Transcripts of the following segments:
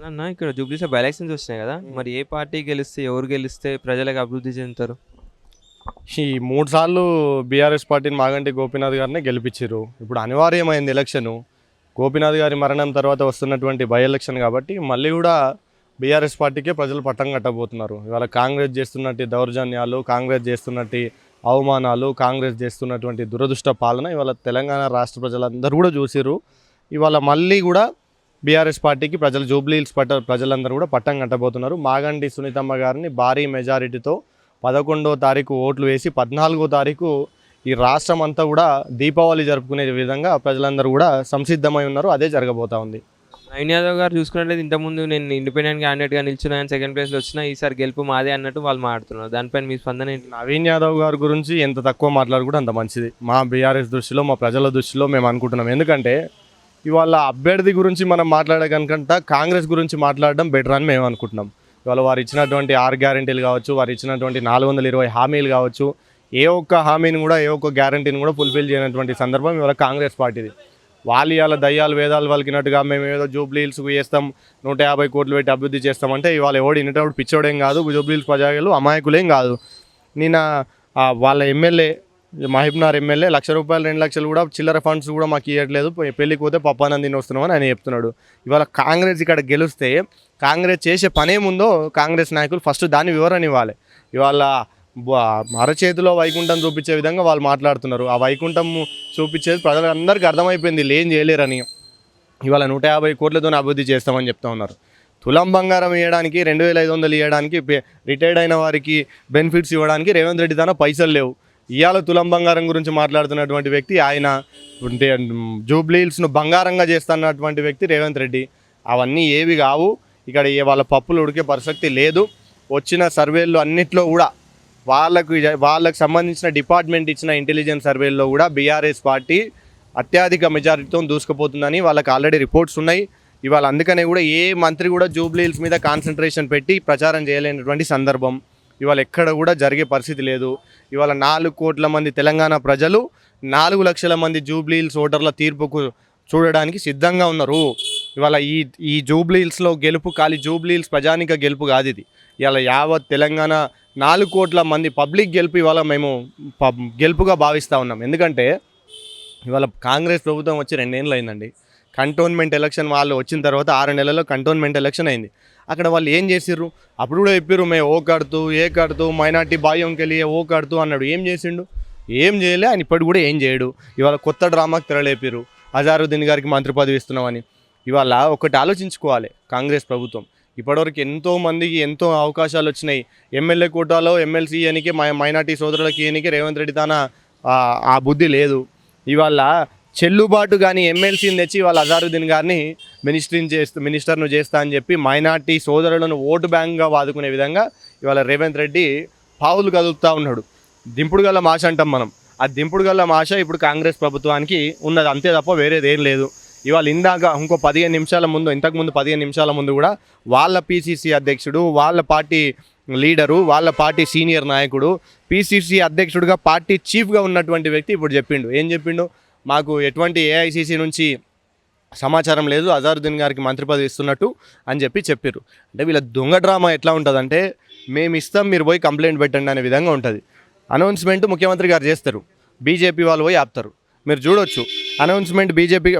అవునన్నా ఇక్కడ జూబ్లీస్లో by elections వచ్చినాయి కదా. మరి ఏ పార్టీ గెలిస్తే ఎవరు గెలిస్తే ప్రజలకు అభివృద్ధి చెందుతారు? ఈ మూడు సార్లు బీఆర్ఎస్ పార్టీని మాగంటి గోపీనాథ్ గారిని గెలిపించారు ఇప్పుడు అనివార్యమైంది ఎలక్షను. గోపీనాథ్ గారి మరణం తర్వాత వస్తున్నటువంటి బై ఎలక్షన్ కాబట్టి మళ్ళీ కూడా బీఆర్ఎస్ పార్టీకే ప్రజలు పట్టం కట్టబోతున్నారు. ఇవాళ కాంగ్రెస్ చేస్తున్నట్టు దౌర్జన్యాలు కాంగ్రెస్ చేస్తున్నట్టు అవమానాలు కాంగ్రెస్ చేస్తున్నటువంటి దురదృష్ట పాలన ఇవాళ తెలంగాణ రాష్ట్ర ప్రజలందరూ కూడా చూసిర్రు. ఇవాళ మళ్ళీ కూడా బీఆర్ఎస్ పార్టీకి ప్రజలు జూబ్లీహిల్స్ పట్ట ప్రజలందరూ కూడా పట్టం కట్టబోతున్నారు. మాగంటి సునీతమ్మ గారిని భారీ మెజారిటీతో పదకొండో తారీఖు ఓట్లు వేసి పద్నాలుగో తారీఖు ఈ రాష్ట్రం అంతా కూడా దీపావళి జరుపుకునే విధంగా ప్రజలందరూ కూడా సంసిద్ధమై ఉన్నారు. అదే జరగబోతా ఉంది. నవీన్ యాదవ్ గారు చూసుకున్నట్లయితే ఇంతకుముందు నేను ఇండిపెండెంట్ క్యాండిడేట్గా నిల్చున్నాను సెకండ్ ప్లేస్లో వచ్చినా ఈసారి గెలుపు మాదే అన్నట్టు వాళ్ళు మాట్లాడుతున్నారు. దానిపైన మీ స్పందన ఏంటి? నవీన్ యాదవ్ గారి గురించి ఎంత తక్కువ మాట్లాడుకుంటే అంత మంచిది. మా బీఆర్ఎస్ దృష్టిలో మా ప్రజల దృష్టిలో మేము అనుకుంటున్నాం. ఎందుకంటే ఇవాళ అభ్యర్థి గురించి మనం మాట్లాడే కనుకంట కాంగ్రెస్ గురించి మాట్లాడడం బెటర్ అని మేము అనుకుంటున్నాం. ఇవాళ వారు ఇచ్చినటువంటి ఆరు గ్యారంటీలు కావచ్చు వారు ఇచ్చినటువంటి నాలుగు వందల ఇరవై హామీలు కావచ్చు ఏ ఒక్క హామీని కూడా ఏ ఒక్క గ్యారంటీని కూడా ఫుల్ఫిల్ చేయనటువంటి సందర్భం ఇవాళ కాంగ్రెస్ పార్టీది. వాళ్ళు ఇవాళ దయ్యాలు వేదాలు వలికినట్టుగా మేము ఏదో జూబ్లీ వేస్తాం చేస్తాం నూట యాభై కోట్లు పెట్టి అభివృద్ధి చేస్తామంటే ఇవాళ ఎవడు ఇన్నటప్పుడు పిచ్చోడేం కాదు జూబ్లీ హిల్స్ అమాయకులేం కాదు. నిన్న వాళ్ళ ఎమ్మెల్యే మహబూబ్నగర్ ఎమ్మెల్యే లక్ష రూపాయలు రెండు లక్షలు కూడా చిల్లర ఫండ్స్ కూడా మాకు ఇవ్వట్లేదు పెళ్ళికి పోతే పప్పానందిని వస్తున్నామని ఆయన చెప్తున్నాడు. ఇవాళ కాంగ్రెస్ ఇక్కడ గెలిస్తే కాంగ్రెస్ చేసే పనేముందో కాంగ్రెస్ నాయకులు ఫస్ట్ దాని వివరణ ఇవ్వాలి. ఇవాళ అరచేతిలో వైకుంఠం చూపించే విధంగా వాళ్ళు మాట్లాడుతున్నారు. ఆ వైకుంఠం చూపించేది ప్రజలందరికీ అర్థమైపోయింది ఏం చేయలేరని. ఇవాళ నూట యాభై కోట్లతో అభివృద్ధి చేస్తామని చెప్తా ఉన్నారు. తులం బంగారం ఇవ్వడానికి రెండు వేల ఐదు వందలు ఇవ్వడానికి రిటైర్డ్ అయిన వారికి బెనిఫిట్స్ ఇవ్వడానికి రేవంత్ రెడ్డి తన పైసలు లేవు. ఇవాళ తులం బంగారం గురించి మాట్లాడుతున్నటువంటి వ్యక్తి ఆయన జూబ్లీహిల్స్ను బంగారంగా చేస్తున్నటువంటి వ్యక్తి రేవంత్ రెడ్డి. అవన్నీ ఏవి కావు. ఇక్కడ వాళ్ళ పప్పులు ఉడికే ప్రసక్తి లేదు. వచ్చిన సర్వేల్లో అన్నిట్లో కూడా వాళ్ళకు వాళ్ళకు సంబంధించిన డిపార్ట్మెంట్ ఇచ్చిన ఇంటెలిజెన్స్ సర్వేల్లో కూడా బీఆర్ఎస్ పార్టీ అత్యధిక మెజారిటీతో దూసుకుపోతుందని వాళ్ళకి ఆల్రెడీ రిపోర్ట్స్ ఉన్నాయి. ఇవాళ అందుకనే కూడా ఏ మంత్రి కూడా జూబ్లీహిల్స్ మీద కాన్సన్ట్రేషన్ పెట్టి ప్రచారం చేయలేనటువంటి సందర్భం. ఇవాళ ఎక్కడ కూడా జరిగే పరిస్థితి లేదు. ఇవాళ నాలుగు కోట్ల మంది తెలంగాణ ప్రజలు నాలుగు లక్షల మంది జూబ్లీ హిల్స్ ఓటర్ల తీర్పుకు చూడడానికి సిద్ధంగా ఉన్నారు. ఇవాళ ఈ ఈ జూబ్లీ హిల్స్లో గెలుపు ఖాళీ జూబ్లీ హిల్స్ ప్రజానిక గెలుపు కాదు ఇది. ఇవాళ యావత్ తెలంగాణ నాలుగు కోట్ల మంది పబ్లిక్ గెలుపు ఇవాళ మేము పబ్ గెలుపుగా భావిస్తూ ఉన్నాం. ఎందుకంటే ఇవాళ కాంగ్రెస్ ప్రభుత్వం వచ్చి రెండేళ్ళు అయిందండి. కంటోన్మెంట్ ఎలక్షన్ వాళ్ళు వచ్చిన తర్వాత ఆరు నెలల్లో కంటోన్మెంట్ ఎలక్షన్ అయింది. అక్కడ వాళ్ళు ఏం చేసిర్రు? అప్పుడు కూడా చెప్పారు మేము ఓ కడుతూ ఏ కడుతూ మైనార్టీ బాయ్యంకెళ్ళి ఓ కడుతూ అన్నాడు. ఏం చేసిండు? ఏం చేయలే ఆయన ఇప్పటి కూడా ఏం చేయడు. ఇవాళ కొత్త డ్రామాకి తెరలేపారు అజారుద్దీన్ గారికి మంత్రి పదవి ఇస్తున్నామని. ఇవాళ ఒకటి ఆలోచించుకోవాలి కాంగ్రెస్ ప్రభుత్వం. ఇప్పటివరకు ఎంతో మందికి ఎంతో అవకాశాలు వచ్చినాయి. ఎమ్మెల్యే కోటాలో ఎమ్మెల్సీ ఇయనికి మైనార్టీ సోదరులకి ఇయనికి రేవంత్ రెడ్డి తన ఆ బుద్ధి లేదు. ఇవాళ చెల్లుబాటు కానీ ఎమ్మెల్సీని తెచ్చి వాళ్ళ అజారుద్దీన్ గారిని మినిస్ట్రీని చేస్తూ మినిస్టర్ను చేస్తా అని చెప్పి మైనార్టీ సోదరులను ఓటు బ్యాంక్గా వాదుకునే విధంగా ఇవాళ రేవంత్ రెడ్డి పావులు కదులుతూ ఉన్నాడు. దింపుడు గల్ల మాష అంటాం మనం. ఆ దింపుడు గల్ల మాష ఇప్పుడు కాంగ్రెస్ ప్రభుత్వానికి ఉన్నది అంతే తప్ప వేరేది ఏం లేదు. ఇవాళ ఇందాక ఇంకో పదిహేను నిమిషాల ముందు ఇంతకుముందు పదిహేను నిమిషాల ముందు కూడా వాళ్ళ పీసీసీ అధ్యక్షుడు వాళ్ళ పార్టీ లీడరు వాళ్ళ పార్టీ సీనియర్ నాయకుడు పీసీసీ అధ్యక్షుడిగా పార్టీ చీఫ్గా ఉన్నటువంటి వ్యక్తి ఇప్పుడు చెప్పిండు. ఏం చెప్పిండు? మాకు ఎటువంటి ఏఐసిసి నుంచి సమాచారం లేదు. అజారుద్దీన్ గారికి మంత్రి పదవి ఇస్తున్నట్టు అని చెప్పి చెప్పారు అంటే వీళ్ళ దొంగ డ్రామా ఎట్లా ఉంటుందంటే మేము ఇస్తాం మీరు పోయి కంప్లైంట్ పెట్టండి అనే విధంగా ఉంటుంది. అనౌన్స్మెంట్ ముఖ్యమంత్రి గారు చేస్తారు. బీజేపీ వాళ్ళు పోయి ఆపుతారు. మీరు చూడొచ్చు. అనౌన్స్మెంట్ బీజేపీ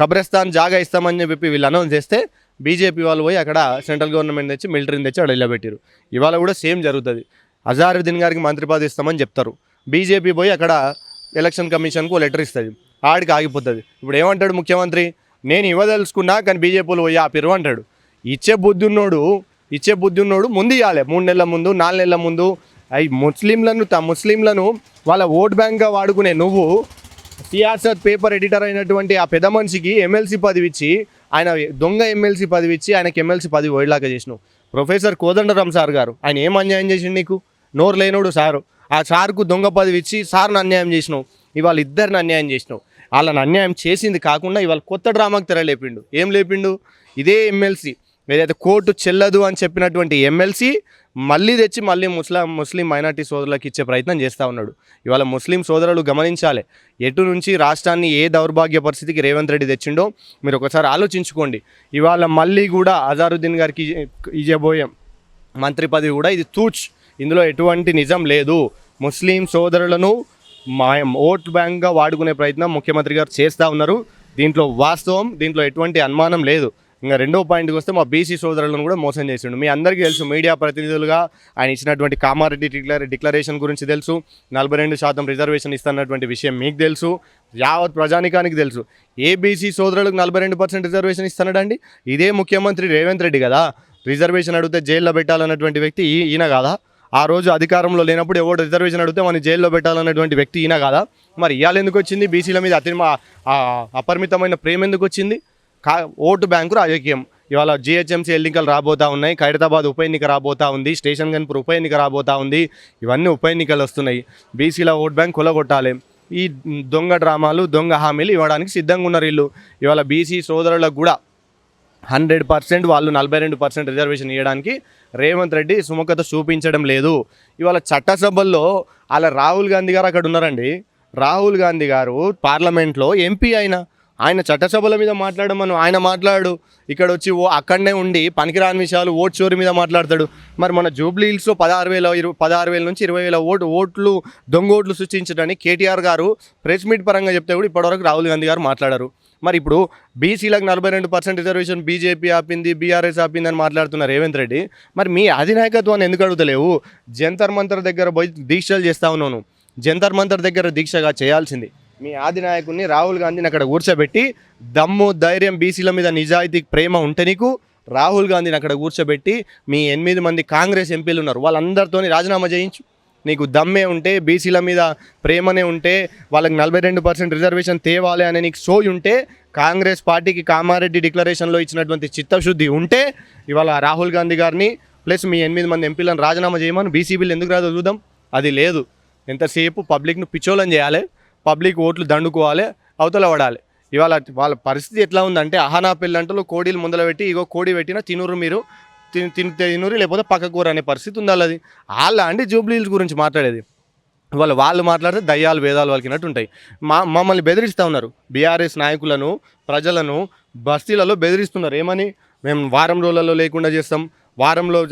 కబ్రస్తాన్ జాగా ఇస్తామని చెప్పి వీళ్ళు అనౌన్స్ చేస్తే బీజేపీ వాళ్ళు పోయి అక్కడ సెంట్రల్ గవర్నమెంట్ తెచ్చి మిలిటరీని తెచ్చి అక్కడ పెట్టారు ఇవాళ కూడా సేమ్ జరుగుతుంది. అజారుద్దీన్ గారికి మంత్రి పదవి ఇస్తామని చెప్తారు. బీజేపీ పోయి అక్కడ ఎలక్షన్ కమిషన్కు లెటర్ ఇస్తుంది. ఆడికి ఆగిపోతుంది. ఇప్పుడు ఏమంటాడు ముఖ్యమంత్రి? నేను ఇవ్వదలుచుకున్నా కానీ బీజేపీలు పోయి ఆపిరు అంటాడు. ఇచ్చే బుద్ధి ఉన్నోడు ఇచ్చే బుద్ధి ఉన్నోడు ముందు ఇవ్వాలి మూడు నెలల ముందు నాలుగు నెలల ముందు. అవి ముస్లింలను త ముస్లింలను వాళ్ళ ఓట్ బ్యాంక్గా వాడుకునే నువ్వు సియాసత్ పేపర్ ఎడిటర్ అయినటువంటి ఆ పెద్ద మనిషికి ఎమ్మెల్సీ పదవి ఇచ్చి ఆయన దొంగ ఎమ్మెల్సీ పదవి ఇచ్చి ఆయనకి ఎమ్మెల్సీ పదవి ఓడిలాగా చేసినావు. ప్రొఫెసర్ కోదండరామ్ సార్ గారు ఆయన ఏం అన్యాయం చేసిండు నీకు? నోరు లేనోడు సారు. ఆ సార్కు దొంగ పదవి ఇచ్చి సార్ని అన్యాయం చేసినావు. ఇవాళ ఇద్దరిని అన్యాయం చేసినావు. వాళ్ళని అన్యాయం చేసింది కాకుండా ఇవాళ కొత్త డ్రామాకి తెర లేపిండు. ఏం లేపిండు? ఇదే ఎమ్మెల్సీ. ఏదైతే కోర్టు చెల్లదు అని చెప్పినటువంటి ఎమ్మెల్సీ మళ్ళీ తెచ్చి మళ్ళీ ముస్లిం ముస్లిం మైనార్టీ సోదరులకు ఇచ్చే ప్రయత్నం చేస్తూ ఉన్నాడు. ఇవాళ ముస్లిం సోదరులు గమనించాలి. ఎటు నుంచి రాష్ట్రాన్ని ఏ దౌర్భాగ్య పరిస్థితికి రేవంత్ రెడ్డి తెచ్చిండో మీరు ఒకసారి ఆలోచించుకోండి. ఇవాళ మళ్ళీ కూడా అజారుద్దీన్ గారికి ఇచ్చే- ఇవ్వబోయే మంత్రి పదవి కూడా ఇది తూచ్. ఇందులో ఎటువంటి నిజం లేదు. ముస్లిం సోదరులను మా ఓట్ బ్యాంక్గా వాడుకునే ప్రయత్నం ముఖ్యమంత్రి గారు చేస్తూ ఉన్నారు. దీంట్లో వాస్తవం దీంట్లో ఎటువంటి అనుమానం లేదు. ఇంకా రెండో పాయింట్కి వస్తే మా బీసీ సోదరులను కూడా మోసం చేసిండు. మీ అందరికీ తెలుసు మీడియా ప్రతినిధులుగా ఆయన ఇచ్చినటువంటి కామారెడ్డి డిక్లరే డిక్లరేషన్ గురించి తెలుసు. నలభై రెండు శాతం రిజర్వేషన్ ఇస్తున్నటువంటి విషయం మీకు తెలుసు. యావత్ ప్రజానికానికి తెలుసు. ఏబీసీ సోదరులకు నలభై రెండు పర్సెంట్ రిజర్వేషన్ ఇస్తున్నాడండి ఇదే ముఖ్యమంత్రి రేవంత్ రెడ్డి కదా. రిజర్వేషన్ అడిగితే జైల్లో పెట్టాలన్నటువంటి వ్యక్తి ఈ- ఈయన కాదా? ఆ రోజు అధికారంలో లేనప్పుడు ఎవరు రిజర్వేషన్ అడిగితే మన జైల్లో పెట్టాలన్నటువంటి వ్యక్తి ఈయన కాదా? మరి ఇవాళ ఎందుకు వచ్చింది? బీసీల మీద అతి అపరిమితమైన ప్రేమ ఎందుకు వచ్చింది? కా ఓటు బ్యాంకు రాజకీయం. ఇవాళ జిహెచ్ఎంసీ ఎన్నికలు రాబోతా ఉన్నాయి. ఖైరతాబాద్ ఉప ఎన్నిక రాబోతా ఉంది. స్టేషన్ గన్పూర్ ఉప ఎన్నిక రాబోతా ఉంది. ఇవన్నీ ఉప ఎన్నికలు వస్తున్నాయి. బీసీల ఓట్ బ్యాంక్ కొలగొట్టాలి. ఈ దొంగ డ్రామాలు దొంగ హామీలు ఇవ్వడానికి సిద్ధంగా ఉన్నారు వీళ్ళు. ఇవాళ బీసీ సోదరులకు కూడా హండ్రెడ్ పర్సెంట్ వాళ్ళు నలభై రెండు పర్సెంట్ రిజర్వేషన్ ఇవ్వడానికి రేవంత్ రెడ్డి సుముఖత చూపించడం లేదు. ఇవాళ చట్టసభల్లో అలా రాహుల్ గాంధీ గారు అక్కడ ఉన్నారండి. రాహుల్ గాంధీ గారు పార్లమెంట్లో ఎంపీ అయిన ఆయన చట్టసభల మీద మాట్లాడమను ఆయన మాట్లాడు. ఇక్కడ వచ్చి ఓ అక్కడనే ఉండి పనికిరాని విషయాలు ఓట్ చోరీ మీద మాట్లాడతాడు. మరి మన జూబ్లీ హిల్స్లో పదహారు వేల ఇరవై పదహారు వేల నుంచి ఇరవై వేల ఓటు ఓట్లు దొంగ ఓట్లు సృష్టించడానికి కేటీఆర్ గారు ప్రెస్ మీట్ పరంగా చెప్తే కూడా ఇప్పటివరకు రాహుల్ గాంధీ గారు మాట్లాడారు. మరి ఇప్పుడు బీసీలకు నలభై రెండు పర్సెంట్ రిజర్వేషన్ బీజేపీ ఆపింది బీఆర్ఎస్ ఆపింది అని మాట్లాడుతున్న రేవంత్ రెడ్డి మరి మీ అధినాయకత్వాన్ని ఎందుకు అడుగుతలేవు? జంతర్ మంతర్ దగ్గర పోయి దీక్షలు చేస్తా ఉన్నాను. జంతర్ మంతర్ దగ్గర దీక్షగా చేయాల్సింది. మీ ఆదినాయకుడిని రాహుల్ గాంధీని అక్కడ కూర్చోబెట్టి దమ్ము ధైర్యం బీసీల మీద నిజాయితీ ప్రేమ ఉంటే నీకు రాహుల్ గాంధీని అక్కడ కూర్చోబెట్టి మీ ఎనిమిది మంది కాంగ్రెస్ ఎంపీలు ఉన్నారు. వాళ్ళందరితోని రాజీనామా చేయించు. నీకు దమ్మే ఉంటే బీసీల మీద ప్రేమనే ఉంటే వాళ్ళకి నలభై రెండు పర్సెంట్ రిజర్వేషన్ తేవాలి అనే నీకు సోయి ఉంటే కాంగ్రెస్ పార్టీకి కామారెడ్డి డిక్లరేషన్లో ఇచ్చినటువంటి చిత్తశుద్ధి ఉంటే ఇవాళ రాహుల్ గాంధీ గారిని ప్లస్ మీ ఎనిమిది మంది ఎంపీలను రాజీనామా చేయమని బీసీబీలు ఎందుకు రాదు చూద్దాం. అది లేదు. ఎంతసేపు పబ్లిక్ను పిచ్చోలం చేయాలి పబ్లిక్ ఓట్లు దండుకోవాలి అవతల పడాలి. ఇవాళ వాళ్ళ పరిస్థితి ఎట్లా ఉందంటే అహానా పిల్లంటలు కోడీలు ముందల పెట్టి ఇగో కోడి పెట్టిన తినురు మీరు. తిని తిని తినురు లేకపోతే పక్కకూర అనే పరిస్థితి ఉంది వాళ్ళది వాళ్ళ అండి జూబ్లీహిల్స్ గురించి మాట్లాడేది. వాళ్ళు వాళ్ళు మాట్లాడితే దయ్యాలు వేదాలు వాళ్ళకినట్టు ఉంటాయి. మా మమ్మల్ని బెదిరిస్తూ ఉన్నారు. బీఆర్ఎస్ నాయకులను ప్రజలను బస్తీలలో బెదిరిస్తున్నారు. ఏమని? మేము వారం రోజులలో లేకుండా చేస్తాం. వారంలో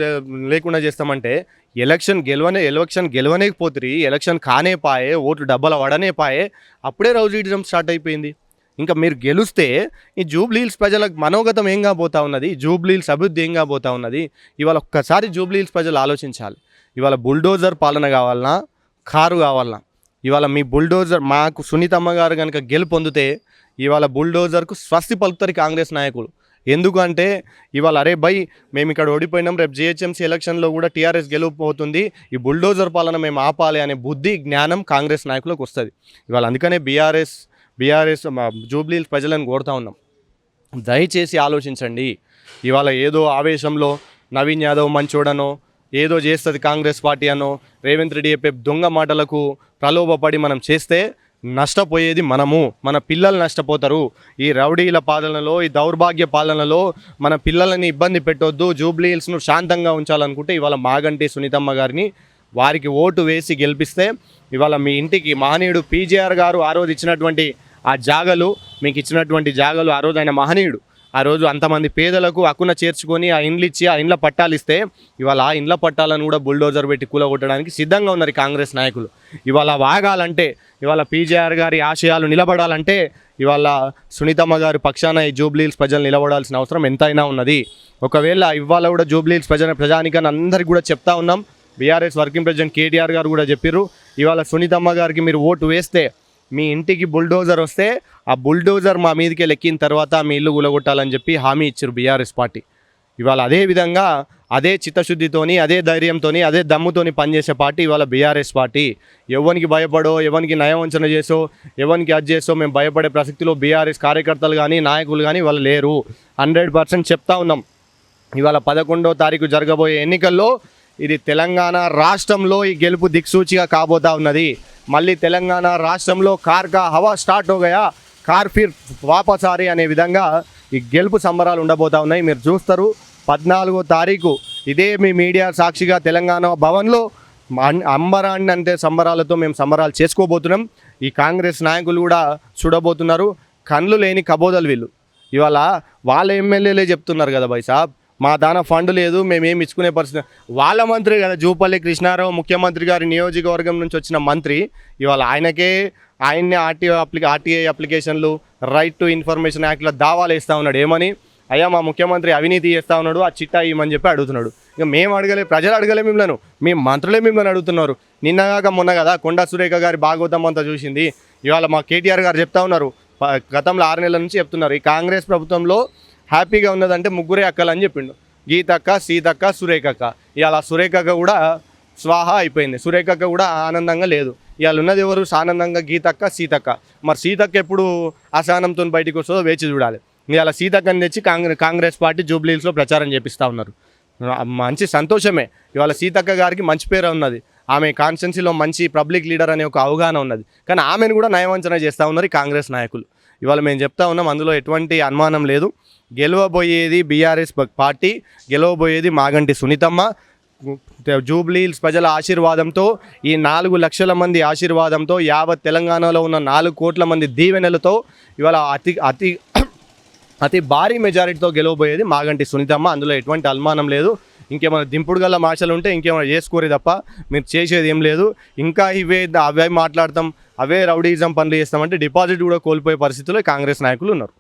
లేకుండా చేస్తామంటే ఎలక్షన్ గెలవనే ఎలక్షన్ గెలవనేకపోతుంది ఎలక్షన్ కానే పాయే ఓట్లు డబ్బల వడనే పాయే. అప్పుడే రౌజీడిజం స్టార్ట్ అయిపోయింది. ఇంకా మీరు గెలుస్తే ఈ జూబ్లీహిల్స్ ప్రజలకు మనోగతం ఏం కాబోతా ఉన్నది? జూబ్లీహిల్స్ అభివృద్ధి ఏం కాబోతా ఉన్నది? ఇవాళ ఒక్కసారి జూబ్లీహిల్స్ ప్రజలు ఆలోచించాలి. ఇవాళ బుల్డోజర్ పాలన కావాలన్నా కారు కావాలన్నా ఇవాళ మీ బుల్డోజర్ మాకు సునీతమ్మ గారు కనుక గెలుపు పొందితే ఇవాళ బుల్డోజర్కు స్వస్తి పలుకుతారు కాంగ్రెస్ నాయకులు. ఎందుకంటే ఇవాళ అరే బై మేము ఇక్కడ ఓడిపోయినాం రేపు జిహెచ్ఎంసీ ఎలక్షన్లో కూడా టీఆర్ఎస్ గెలుపోతుంది ఈ బుల్డోజర్ పాలన మేము ఆపాలి అనే బుద్ధి జ్ఞానం కాంగ్రెస్ నాయకులకు వస్తుంది. ఇవాళ అందుకనే బీఆర్ఎస్ బీఆర్ఎస్ మా జూబ్లీ ప్రజలను కోరుతా ఉన్నాం. దయచేసి ఆలోచించండి. ఇవాళ ఏదో ఆవేశంలో నవీన్ యాదవ్ మంచోడనో ఏదో చేస్తుంది కాంగ్రెస్ పార్టీ అనో రేవంత్ రెడ్డి చెప్పే దొంగ మాటలకు ప్రలోభపడి మనం చేస్తే నష్టపోయేది మనము. మన పిల్లలు నష్టపోతారు. ఈ రౌడీల పాలనలో ఈ దౌర్భాగ్య పాలనలో మన పిల్లలని ఇబ్బంది పెట్టొద్దు. జూబ్లీ హిల్స్ను శాంతంగా ఉంచాలనుకుంటే ఇవాళ మాగంటి సునీతమ్మ గారిని వారికి ఓటు వేసి గెలిపిస్తే ఇవాళ మీ ఇంటికి మహనీయుడు పీజీఆర్ గారు ఆ రోజు ఇచ్చినటువంటి ఆ జాగలు మీకు ఇచ్చినటువంటి జాగలు ఆ రోజు ఆయన మహనీయుడు. ఆ రోజు అంతమంది పేదలకు అక్కున చేర్చుకొని ఆ ఇండ్లు ఇచ్చి ఆ ఇండ్ల పట్టాలు ఇస్తే ఇవాళ ఆ ఇండ్ల పట్టాలను కూడా బుల్డోజర్ పెట్టి కూలగొట్టడానికి సిద్ధంగా ఉన్నారు కాంగ్రెస్ నాయకులు. ఇవాళ వాగాలంటే ఇవాళ పీజేఆర్ గారి ఆశయాలు నిలబడాలంటే ఇవాళ సునీతమ్మ గారి పక్షాన ఈ జూబ్లీల్స్ ప్రజలు నిలబడాల్సిన అవసరం ఎంతైనా ఉన్నది. ఒకవేళ ఇవాళ కూడా జూబ్లీల్స్ ప్రజల ప్రజానికని అందరికి కూడా చెప్తా ఉన్నాం. బీఆర్ఎస్ వర్కింగ్ ప్రెసిడెంట్ కేటీఆర్ గారు కూడా చెప్పారు ఇవాళ సునీతమ్మ గారికి మీరు ఓటు వేస్తే మీ ఇంటికి బుల్డోజర్ వస్తే ఆ బుల్డోజర్ మా మీదకి లెక్కిన తర్వాత మీ ఇల్లు గులగొట్టాలని చెప్పి హామీ ఇచ్చారు బీఆర్ఎస్ పార్టీ. ఇవాళ అదే విధంగా అదే చిత్తశుద్ధితోని అదే ధైర్యంతోని అదే దమ్ముతోని పనిచేసే పార్టీ ఇవాళ బీఆర్ఎస్ పార్టీ. ఎవరికి భయపడో ఎవరికి నయవంచన చేసో ఎవరికి అది చేసో మేము భయపడే ప్రసక్తిలో బీఆర్ఎస్ కార్యకర్తలు కానీ నాయకులు కానీ వాళ్ళు లేరు. హండ్రెడ్ పర్సెంట్ చెప్తా ఉన్నాం. ఇవాళ పదకొండో తారీఖు జరగబోయే ఎన్నికల్లో ఇది తెలంగాణ రాష్ట్రంలో ఈ గెలుపు దిక్సూచిగా కాబోతా ఉన్నది. మళ్ళీ తెలంగాణ రాష్ట్రంలో కార్ కా హవా స్టార్ట్ హోగయా? కార్ ఫిర్ వాపసారి అనే విధంగా ఈ గెలుపు సంబరాలు ఉండబోతా ఉన్నాయి. మీరు చూస్తారు పద్నాలుగో తారీఖు ఇదే మీ మీడియా సాక్షిగా తెలంగాణ భవన్లో అన్- అంబరాన్ని అంటే సంబరాలతో మేము సంబరాలు చేసుకోబోతున్నాం. ఈ కాంగ్రెస్ నాయకులు కూడా చూడబోతున్నారు. కళ్ళు లేని కబోదలు వీళ్ళు. ఇవాళ వాళ్ళ ఎమ్మెల్యేలే చెప్తున్నారు కదా బై సాబ్ మా దాన ఫండ్ లేదు మేమేం ఇచ్చుకునే పరిస్థితి వాళ్ళ మంత్రి కదా జూపల్లి కృష్ణారావు ముఖ్యమంత్రి గారి నియోజకవర్గం నుంచి వచ్చిన మంత్రి. ఇవాళ ఆయనకే ఆయన్ని ఆర్టీఓ అప్లికే ఆర్టీఐ అప్లికేషన్లు రైట్ టు ఇన్ఫర్మేషన్ యాక్ట్లో దావాలు వేస్తూ ఉన్నాడు. ఏమని? అయ్యా మా ముఖ్యమంత్రి అవినీతి చేస్తూ ఉన్నాడు ఆ చిట్టా ఇవ్వమని చెప్పి అడుగుతున్నాడు. ఇక మేము అడగలే ప్రజలు అడగలే మిమ్మల్ని. మీ మంత్రులే మిమ్మల్ని అడుగుతున్నారు. నిన్నగాక మొన్న కదా కొండా సురేఖ గారి భాగవతం అంతా చూసింది. ఇవాళ మా కేటీఆర్ గారు చెప్తా ఉన్నారు. గతంలో ఆరు నెలల నుంచి చెప్తున్నారు. ఈ కాంగ్రెస్ ప్రభుత్వంలో హ్యాపీగా ఉన్నదంటే ముగ్గురే అక్కలు అని చెప్పిండు. గీతక్క సీతక్క సురేఖక్క. ఇవాళ సురేఖక్క కూడా స్వాహ అయిపోయింది. సురేఖక్క కూడా ఆనందంగా లేదు. ఇవాళ ఉన్నది ఎవరు? ఆనందంగా గీతక్క సీతక్క. మరి సీతక్క ఎప్పుడు అసహనంతో బయటకు వస్తుందో వేచి చూడాలి. ఇవాళ సీతక్కని తెచ్చి కాంగ్రెస్ కాంగ్రెస్ పార్టీ జూబ్లీస్లో ప్రచారం చేపిస్తూ ఉన్నారు. మంచి సంతోషమే. ఇవాళ సీతక్క గారికి మంచి పేరు ఉన్నది. ఆమె కాన్స్టెన్సీలో మంచి పబ్లిక్ లీడర్ అనే ఒక అవగాహన ఉన్నది. కానీ ఆమెను కూడా నయవంచన చేస్తూ ఉన్నారు ఈ కాంగ్రెస్ నాయకులు. ఇవాళ మేము చెప్తా ఉన్నాం అందులో ఎటువంటి అనుమానం లేదు. గెలవబోయేది బీఆర్ఎస్ పార్టీ గెలవబోయేది మాగంటి సునీతమ్మ. జూబ్లీహిల్స్ ప్రజల ఆశీర్వాదంతో ఈ నాలుగు లక్షల మంది ఆశీర్వాదంతో యావత్ తెలంగాణలో ఉన్న నాలుగు కోట్ల మంది దీవెనలతో ఇవాళ అతి అతి అతి భారీ మెజారిటీతో గెలవబోయేది మాగంటి సునీతమ్మ. అందులో ఎటువంటి అనుమానం లేదు. ఇంకేమైనా దింపుడు గల మాటలు ఉంటే ఇంకేమైనా చేసుకోరు తప్ప మీరు చేసేది ఏం లేదు. ఇంకా ఇవే అవే మాట్లాడతాం అవే రౌడీజం పనులు చేస్తామంటే డిపాజిట్ కూడా కోల్పోయే పరిస్థితిలో కాంగ్రెస్ నాయకులు ఉన్నారు.